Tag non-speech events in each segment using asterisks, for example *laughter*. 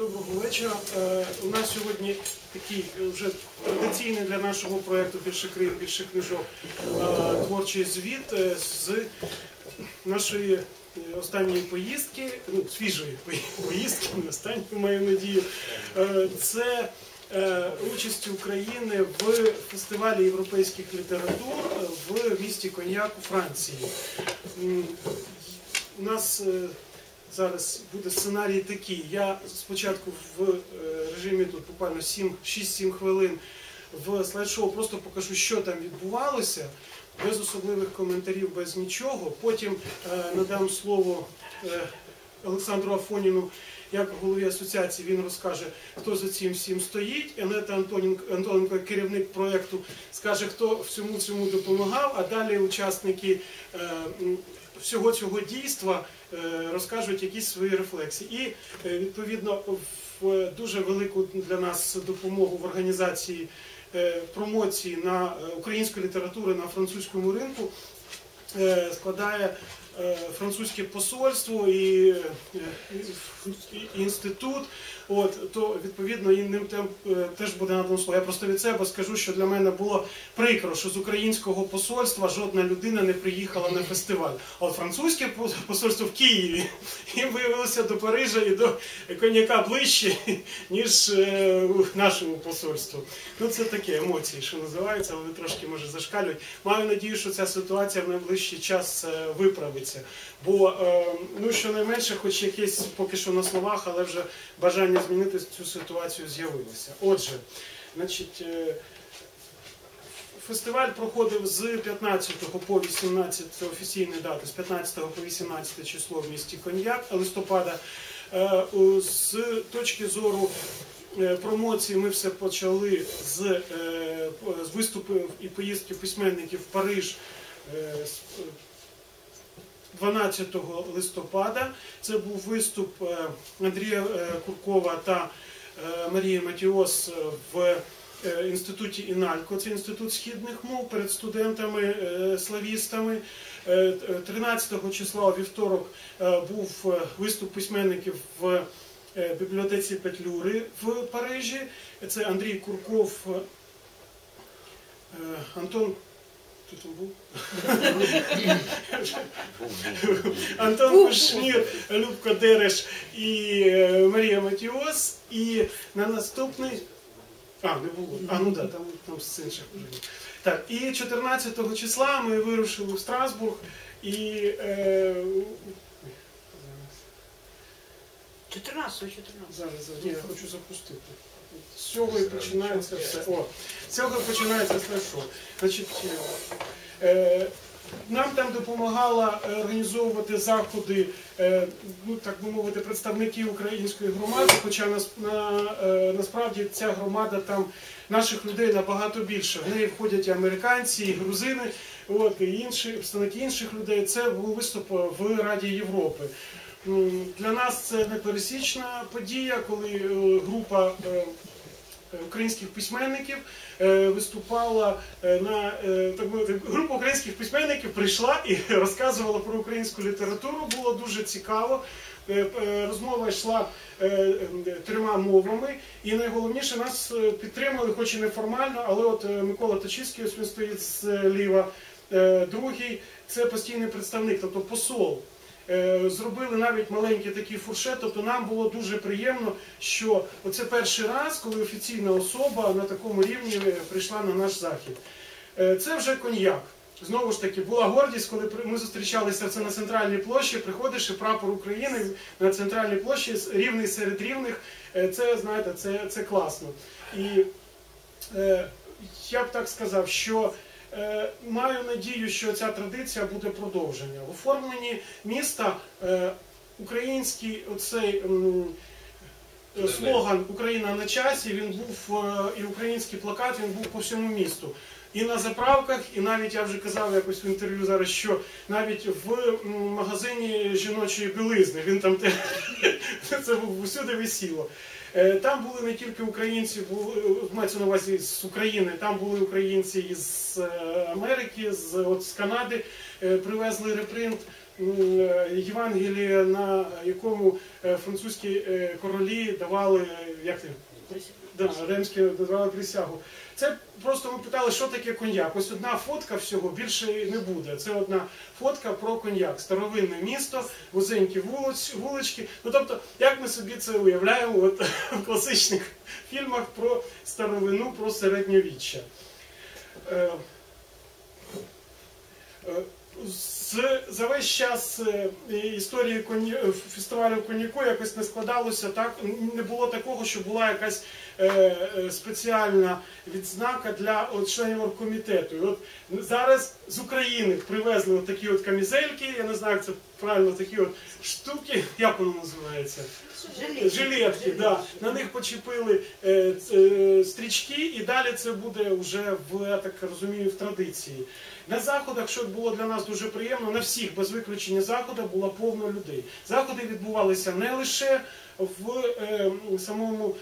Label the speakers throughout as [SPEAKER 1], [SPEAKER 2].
[SPEAKER 1] Доброго вечора. Е, У нас сьогодні такий е, вже традиційний для нашого проєкту більше крив, більше книжок е, творчий звіт з нашої останньої поїздки, ну, свіжої *laughs* поїздки, не останньої, маю надію. Це участь України в фестивалі європейських літератур в місті Коньяк у Франції. У нас зараз буде сценарій такий. Я спочатку в е, режимі тут буквально 7 6-7 хвилин в слайд-шоу просто покажу, що там відбувалося, без особливих коментарів, без нічого. Потім е, надам слово е, Олександру Афоніну, як голові асоціації, він розкаже, хто за цим всім стоїть. Енета Антоненко, керівник проєкту, скаже, хто всьому цьому допомагав, а далі учасники всього цього дійства е, розкажуть якісь свої рефлексії. І е, відповідно в дуже велику для нас допомогу в організації е, промоції на української літератури на французькому ринку складає французьке посольство і інститут. От то відповідно і ним тем, теж буде надано слово. Я просто від себе скажу, що для мене було прикро, що з українського посольства жодна людина не приїхала на фестиваль. А от французьке посольство в Києві *laughs* їм виявилося до Парижа і до коньяка ближче, *laughs* ніж е, нашому посольству. Ну це таке емоції, що називається, але трошки може зашкалюють. Маю надію, що ця ситуація в найближчий час е, виправиться. Бо е, ну щонайменше, хоч якесь поки що на словах, але вже бажання змінити цю ситуацію з'явилося. Отже, значить. е, Фестиваль проходив з 15 по 18 це офіційні дати, з 15 по 18 число в місті Коньяк листопада. Е, З точки зору е, промоції ми все почали з, з виступів і поїздки письменників в Париж. Е, з- 12 листопада це був виступ е, Андрія е, Куркова та е, Марії Матіос в інституті Іналько, це інститут східних мов перед студентами, славістами. Е, е, 13 числа у вівторок був виступ письменників в бібліотеці Петлюри в Парижі. Це Андрій Курков, Антон. Там був? Антон Кушнір, Любко Дереш і е, Марія Матіос. І на наступний. А, не було. А, ну так, да, там, там з інших вже. Так, і 14 числа ми вирушили в Страсбург і. Е, зараз.
[SPEAKER 2] 14 14
[SPEAKER 1] Зараз, зараз, ні, я хочу запустити. З цього і починається все. О, з цього починається все шоу. Значить, е, нам там допомагала е, організовувати заходи, е, ну так би мовити, представники української громади, хоча нас, на, е, насправді ця громада там наших людей набагато більше. В неї входять і американці, і грузини, от, і інші представники інших людей. Це був виступ в Раді Європи. М, Для нас це непересічна подія, коли е, група е, українських письменників е, виступала на так мовити, група українських письменників прийшла і *laughs* розказувала про українську літературу. Було дуже цікаво. Розмова йшла трьома мовами, і найголовніше нас підтримали, хоч і неформально, але от Микола Точицький, ось він стоїть зліва, другий це постійний представник, тобто посол. Е, Зробили навіть маленький такий фуршет, тобто нам було дуже приємно, що оце перший раз, коли офіційна особа на такому рівні е, прийшла на наш захід. Е, Це вже коньяк. Знову ж таки, була гордість, коли ми зустрічалися це на центральній площі, приходиш і прапор України на центральній площі рівний серед рівних. Це, знаєте, це, це класно. І я б так сказав, що маю надію, що ця традиція буде продовження. В оформленні міста е, український оцей. е, Слоган Україна на часі він був е, і український плакат він був по всьому місту. І на заправках, і навіть я вже казав якось в інтерв'ю зараз, що навіть в магазині жіночої білизни він там те *laughs* це був усюди висіло. Е, Там були не тільки українці, були, е, мається на увазі з України, там були українці із е, Америки, з, от, з Канади, привезли репринт Євангелія, на якому французькі королі давали як ти, Да, римські давали присягу. Це просто ми питали, що таке коньяк. Ось одна фотка всього більше не буде. Це одна фотка про коньяк. Старовинне місто, вузенькі вулички. Ну тобто, як ми собі це уявляємо от, *laughs* в класичних фільмах про старовину, про середньовіччя. Е, е, за весь час е, історії е, фестивалю коньяку якось не складалося так, не було такого, що була якась е, спеціальна відзнака для членів оргкомітету. І от зараз з України привезли такі от камізельки, я не знаю, як це правильно, такі от штуки, як воно називається? Жилетки, да. на них почепили е, е, стрічки, і далі це буде вже в я так розумію в традиції. На заходах, що було для нас дуже приємно, на всіх без виключення заходах було повно людей. Заходи відбувалися не лише в е, самому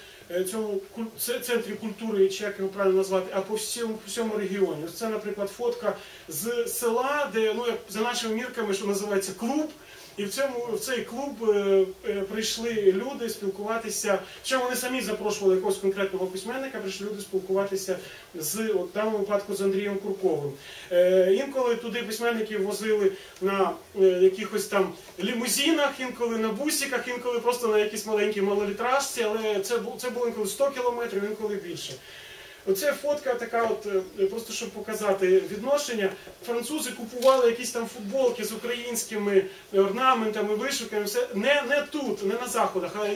[SPEAKER 1] цьому куль- центрі культури, чи як його правильно назвати, а по всьому, по всьому регіоні. Ось це, наприклад, фотка з села, де ну за нашими мірками, що називається клуб. І в цьому в цей клуб е, е, прийшли люди спілкуватися. Що вони самі запрошували якогось конкретного письменника, прийшли люди спілкуватися з от, в даному випадку з Андрієм Курковим. Е, інколи туди письменників возили на е, якихось там лімузинах, інколи на бусиках, інколи просто на якійсь маленькій малолітражці, але це це було інколи 100 кілометрів, інколи більше. Оце фотка така, от е, просто щоб показати відношення. Французи купували якісь там футболки з українськими орнаментами, вишивками. Все не, не тут, не на заходах, а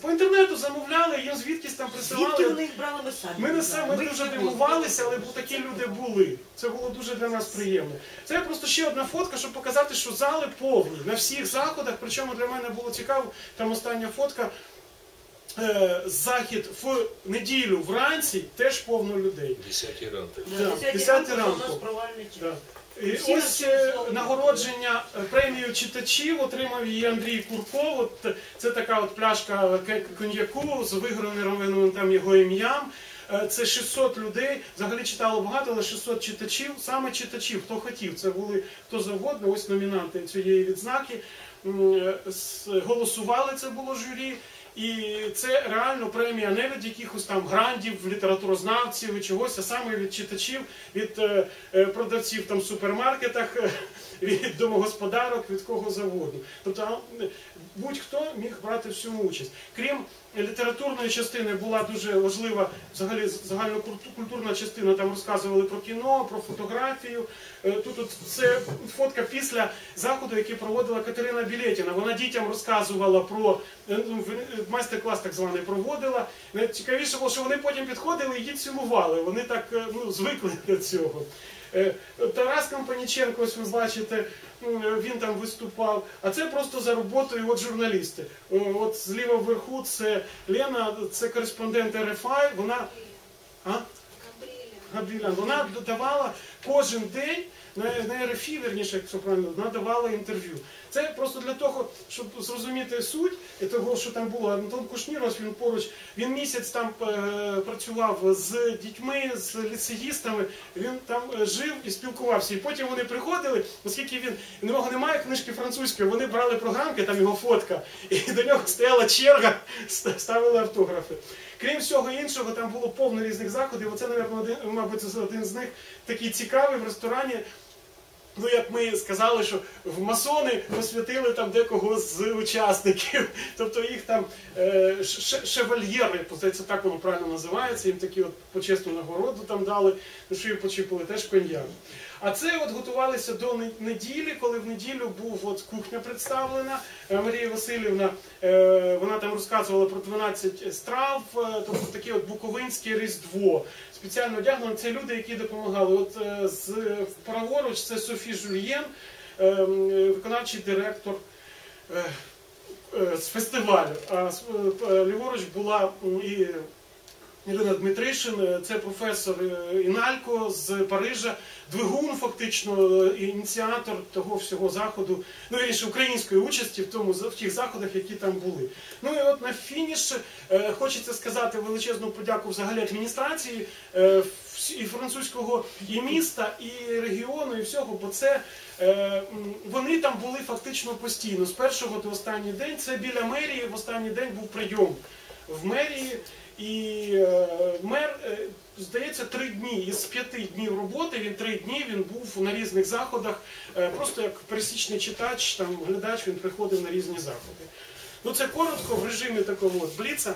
[SPEAKER 1] по інтернету замовляли, їм звідкись там
[SPEAKER 2] Звідки
[SPEAKER 1] присилали.
[SPEAKER 2] вони їх брали ми самі?
[SPEAKER 1] Ми
[SPEAKER 2] не
[SPEAKER 1] саме дуже дивувалися, але такі люди були. Це було дуже для нас приємно. Це просто ще одна фотка, щоб показати, що зали повні на всіх заходах. Причому для мене було цікаво, там остання фотка. Е, Захід в неділю вранці теж повно людей.
[SPEAKER 3] 10 ранку.
[SPEAKER 2] Да,
[SPEAKER 1] Да,
[SPEAKER 2] 10
[SPEAKER 1] 10
[SPEAKER 2] ранку,
[SPEAKER 1] ранку.
[SPEAKER 2] У нас провальний час.
[SPEAKER 1] Да. І ось е, нагородження е, премію читачів отримав її Андрій Курков. От, це така от пляшка коньяку з виграним там його ім'ям. Це 600 людей. Взагалі читало багато, але 600 читачів. Саме читачів, хто хотів. Це були хто завгодно. Ось номінанти цієї відзнаки. Голосували це було журі. І це реально премія не від якихось там грандів, літературознавців і чогось, а саме від читачів, від е, е, продавців там в супермаркетах, від домогосподарок, від кого завгодно. Тобто будь-хто міг брати в цьому участь. Крім літературної частини була дуже важлива взагалі загальнокультурна частина. Там розказували про кіно, про фотографію. Е, Тут от це фотка після заходу, який проводила Катерина Білетіна. Вона дітям розказувала про е, ну, в- майстер-клас так званий проводила. Найцікавіше було, що вони потім підходили і її цілували. Вони так е, ну, звикли до цього. Е, Тарас Компаніченко, ось ви бачите, він там виступав. А це просто за роботою от журналісти. От зліва вверху це Лена, це кореспондент РФА. Вона. А? Габрілян, вона давала кожен день на, РФІ, верніше, якщо правильно, вона давала інтерв'ю. Це просто для того, щоб зрозуміти суть того, що там було. Антон Кушніров, він поруч, він місяць там е, працював з дітьми, з ліцеїстами, він там е, жив і спілкувався. І потім вони приходили, оскільки він у нього немає книжки французької, вони брали програмки, там його фотка, і до нього стояла черга, ст- ставили автографи. Крім всього іншого, там було повно різних заходів. Оце, мабуть, один, це з них такий цікавий в ресторані. Ну, як ми сказали, що в масони посвятили там декого з учасників. *laughs* Тобто їх там е, шевальєри, здається, так воно правильно називається, їм такі от почесну нагороду там дали, на шию почепили теж коньяк. А це от готувалися до неділі, коли в неділю був от кухня представлена. Е, Марія Васильівна, е, вона там розказувала про 12 страв, е, тобто таке от буковинське різдво. Спеціально одягнено. Це люди, які допомагали. От з праворуч це Софі Жульєн, виконавчий директор. з фестивалю. А ліворуч була і Ірина Дмитришин, е, це професор е, Іналько з Парижа, двигун, фактично, е, ініціатор того всього заходу, ну вірніше, української участі в тому в тих заходах, які там були. Ну і от на фініш хочеться сказати величезну подяку взагалі адміністрації і французького і міста, і регіону, і всього, бо це вони там були фактично постійно з першого до останній день. Це біля мерії. В останній день був прийом в мерії. І е, мер, е, здається, три дні із п'яти днів роботи. Він три дні він був на різних заходах. Е, просто як пересічний читач, там глядач, він приходив на різні заходи. Ну це коротко в режимі такого от бліца.